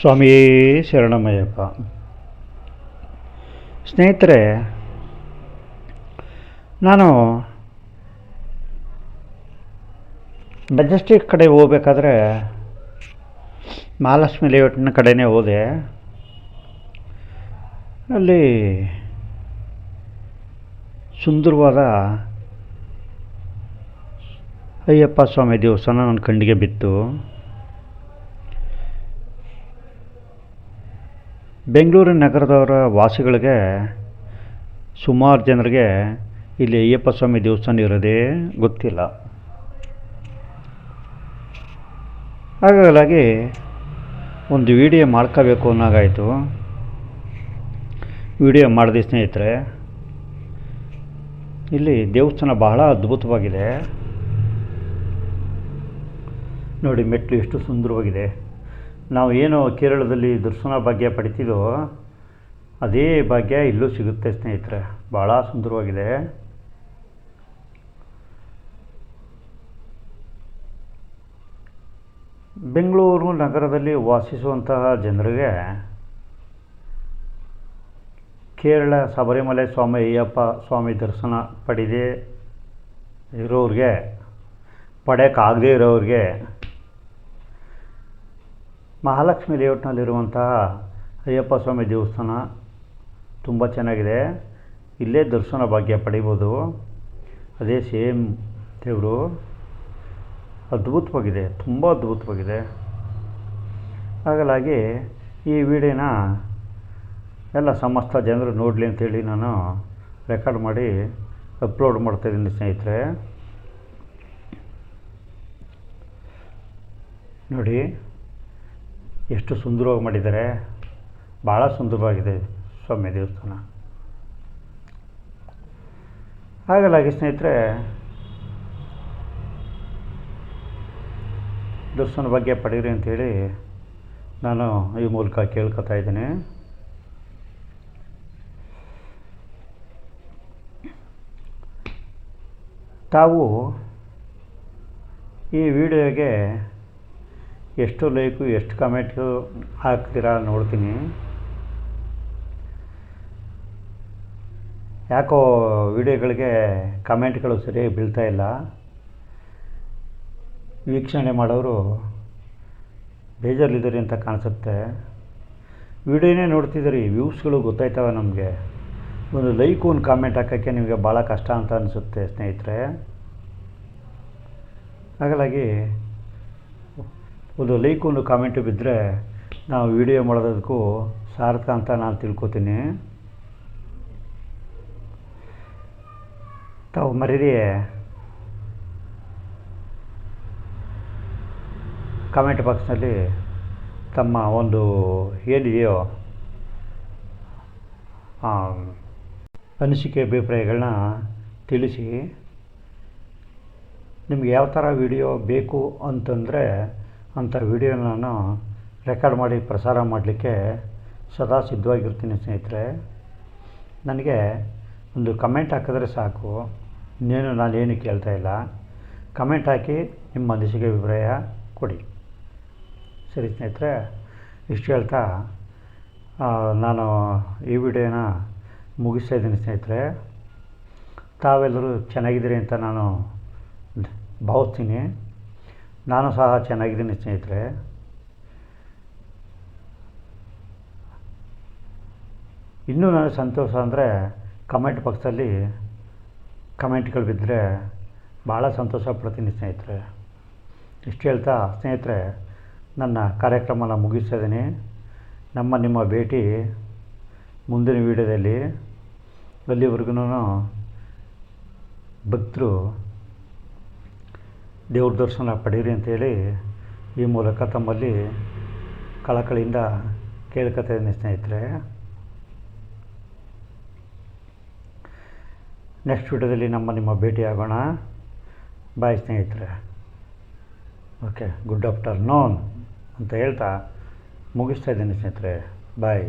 ಸ್ವಾಮಿಯೇ ಶರಣಮಯ್ಯಪ್ಪ. ಸ್ನೇಹಿತರೆ, ನಾನು ಮೆಜೆಸ್ಟಿಕ್ ಕಡೆ ಹೋಗ್ಬೇಕಾದ್ರೆ ಮಹಾಲಕ್ಷ್ಮಿ ಲೇಔಟ್ನ ಕಡೆನೇ ಹೋದೆ. ಅಲ್ಲಿ ಸುಂದರವಾದ ಅಯ್ಯಪ್ಪ ಸ್ವಾಮಿ ದೇವಸ್ಥಾನ ನನ್ನ ಕಣ್ಣಿಗೆ ಬಿತ್ತು. ಬೆಂಗಳೂರು ನಗರದವರ ವಾಸಿಗಳಿಗೆ ಸುಮಾರು ಜನರಿಗೆ ಇಲ್ಲಿ ಅಯ್ಯಪ್ಪ ಸ್ವಾಮಿ ದೇವಸ್ಥಾನ ಇರೋದೇ ಗೊತ್ತಿಲ್ಲ. ಹಾಗಾಗಿ ಒಂದು ವಿಡಿಯೋ ಮಾಡ್ಕೋಬೇಕು ಅನ್ನೋಗಾಯಿತು ವಿಡಿಯೋ ಮಾಡಿದೆ ಸ್ನೇಹಿತರೆ, ಇಲ್ಲಿ ದೇವಸ್ಥಾನ ಬಹಳ ಅದ್ಭುತವಾಗಿದೆ. ನೋಡಿ ಮೆಟ್ಲು ಎಷ್ಟು ಸುಂದರವಾಗಿದೆ. ನಾವು ಏನು ಕೇರಳದಲ್ಲಿ ದರ್ಶನ ಭಾಗ್ಯ ಪಡಿತೀವೋ ಅದೇ ಭಾಗ್ಯ ಇಲ್ಲೂ ಸಿಗುತ್ತೆ ಸ್ನೇಹಿತರೆ. ಭಾಳ ಸುಂದರವಾಗಿದೆ. ಬೆಂಗಳೂರು ನಗರದಲ್ಲಿ ವಾಸಿಸುವಂತಹ ಜನರಿಗೆ ಕೇರಳ ಶಬರಿಮಲೆ ಸ್ವಾಮಿ ಅಯ್ಯಪ್ಪ ಸ್ವಾಮಿ ದರ್ಶನ ಪಡೆದೇ ಇರೋರಿಗೆ ಪಡೆಯೋಕ್ಕಾಗದೇ ಇರೋರಿಗೆ ಮಹಾಲಕ್ಷ್ಮಿ ಲೇಔಟ್ನಲ್ಲಿರುವಂತಹ ಅಯ್ಯಪ್ಪ ಸ್ವಾಮಿ ದೇವಸ್ಥಾನ ತುಂಬ ಚೆನ್ನಾಗಿದೆ. ಇಲ್ಲೇ ದರ್ಶನ ಭಾಗ್ಯ ಪಡಿಬೋದು. ಅದೇ ಸೇಮ್ ದೇವರು. ಅದ್ಭುತವಾಗಿದೆ, ತುಂಬ ಅದ್ಭುತವಾಗಿದೆ. ಹಾಗಲಾಗಿ ಈ ವಿಡಿಯೋನ ಎಲ್ಲ ಸಮಸ್ತ ಜನರು ನೋಡಲಿ ಅಂತೇಳಿ ನಾನು ರೆಕಾರ್ಡ್ ಮಾಡಿ ಅಪ್ಲೋಡ್ ಮಾಡ್ತಾಯಿದ್ದೀನಿ ಸ್ನೇಹಿತರೆ. ನೋಡಿ. ಎಷ್ಟು ಸುಂದರವಾಗಿ ಮಾಡಿದ್ದಾರೆ. ಭಾಳ ಸುಂದರವಾಗಿದೆ ಸ್ವಾಮಿ ದೇವಸ್ಥಾನ. ಹಾಗಲ್ಲಾಗಿ ಸ್ನೇಹಿತರೆ ದರ್ಶನ ಬಗ್ಗೆ ಪಡೀರಿ ಅಂಥೇಳಿ ನಾನು ಈ ಮೂಲಕ ಕೇಳ್ಕೊತಾ ಇದ್ದೀನಿ. ತಾವು ಈ ವಿಡಿಯೋಗೆ ಎಷ್ಟು ಲೈಕು, ಎಷ್ಟು ಕಮೆಂಟು ಹಾಕ್ತೀರಾ ನೋಡ್ತೀನಿ. ಯಾಕೋ ವಿಡಿಯೋಗಳಿಗೆ ಕಮೆಂಟ್ಗಳು ಸರಿಯಾಗಿ ಬೀಳ್ತಾ ಇಲ್ಲ. ವೀಕ್ಷಣೆ ಮಾಡೋರು ಬೇಜಾರಲ್ಲಿದ್ದೀರಿ ಅಂತ ಕಾಣಿಸುತ್ತೆ. ವಿಡಿಯೋನೇ ನೋಡ್ತಿದ್ದೀರಿ, ವ್ಯೂಸ್ಗಳು ಗೊತ್ತಾಯ್ತವೆ ನಮಗೆ. ಒಂದು ಲೈಕು, ಒಂದು ಕಾಮೆಂಟ್ ಹಾಕೋಕ್ಕೆ ನಿಮಗೆ ಭಾಳ ಕಷ್ಟ ಅಂತ ಅನಿಸುತ್ತೆ ಸ್ನೇಹಿತರೆ. ಹಾಗಾಗಿ ಒಂದು ಲೈಕ್ ಒಂದು ಕಾಮೆಂಟು ಬಿದ್ದರೆ ನಾವು ವಿಡಿಯೋ ಮಾಡೋದಕ್ಕೂ ಸಾರ್ಥಕ ಅಂತ ನಾನು ತಿಳ್ಕೊತೀನಿ. ತಾವು ಮರೀರಿ. ಕಾಮೆಂಟ್ ಬಾಕ್ಸ್ನಲ್ಲಿ ತಮ್ಮ ಒಂದು ಏನಿದೆಯೋ ಅನಿಸಿಕೆ ಅಭಿಪ್ರಾಯಗಳನ್ನ ತಿಳಿಸಿ. ನಿಮ್ಗೆ ಯಾವ ಥರ ವಿಡಿಯೋ ಬೇಕು ಅಂತಂದರೆ ಅಂಥ ವಿಡಿಯೋನ ನಾನು ರೆಕಾರ್ಡ್ ಮಾಡಿ ಪ್ರಸಾರ ಮಾಡಲಿಕ್ಕೆ ಸದಾ ಸಿದ್ಧವಾಗಿರ್ತೀನಿ ಸ್ನೇಹಿತರೆ. ನನಗೆ ಒಂದು ಕಮೆಂಟ್ ಹಾಕಿದ್ರೆ ಸಾಕು. ಇನ್ನೇನು ನಾನೇನು ಕೇಳ್ತಾ ಇಲ್ಲ. ಕಮೆಂಟ್ ಹಾಕಿ ನಿಮ್ಮ ಅನಿಸಿಕೆ ಅಭಿಪ್ರಾಯ ಕೊಡಿ. ಸರಿ ಸ್ನೇಹಿತರೆ, ಇಷ್ಟು ಹೇಳ್ತಾ ನಾನು ಈ ವಿಡಿಯೋನ ಮುಗಿಸ್ತಾ ಇದ್ದೀನಿ ಸ್ನೇಹಿತರೆ. ತಾವೆಲ್ಲರೂ ಚೆನ್ನಾಗಿದ್ದೀರಿ ಅಂತ ನಾನು ಭಾವಿಸ್ತೀನಿ. ನಾನು ಸಹ ಚೆನ್ನಾಗಿದ್ದೀನಿ ಸ್ನೇಹಿತರೆ. ಇನ್ನೂ ನನಗೆ ಸಂತೋಷ ಅಂದರೆ ಕಮೆಂಟ್ ಬಾಕ್ಸಲ್ಲಿ ಕಮೆಂಟ್ಗಳು ಬಿದ್ದರೆ ಭಾಳ ಸಂತೋಷ ಪಡ್ತೀನಿ ಸ್ನೇಹಿತರೆ. ಇಷ್ಟು ಹೇಳ್ತಾ ಸ್ನೇಹಿತರೆ, ನನ್ನ ಕಾರ್ಯಕ್ರಮನ ಮುಗಿಸ್ತಾ ಇದ್ದೀನಿ. ನಮ್ಮ ನಿಮ್ಮ ಭೇಟಿ ಮುಂದಿನ ವೀಡಿಯೋದಲ್ಲಿ. ಅಲ್ಲಿವರೆಗೂ ಭಕ್ತರು ದೇವ್ರ ದರ್ಶನ ಪಡೀರಿ ಅಂತೇಳಿ ಈ ಮೂಲಕ ತಮ್ಮಲ್ಲಿ ಕಳಕಳಿಯಿಂದ ಕೇಳ್ಕೊತಾ ಇದ್ದೀನಿ ಸ್ನೇಹಿತರೆ. ನೆಕ್ಸ್ಟ್ ವಿಡಿಯೋದಲ್ಲಿ ನಮ್ಮ ನಿಮ್ಮ ಭೇಟಿ ಆಗೋಣ ಬಾಯ್ ಸ್ನೇಹಿತರೆ. ಓಕೆ ಗುಡ್ ಆಫ್ಟರ್ನೂನ್ ಅಂತ ಹೇಳ್ತಾ ಮುಗಿಸ್ತಾ ಇದ್ದೀನಿ ಸ್ನೇಹಿತರೆ. ಬಾಯ್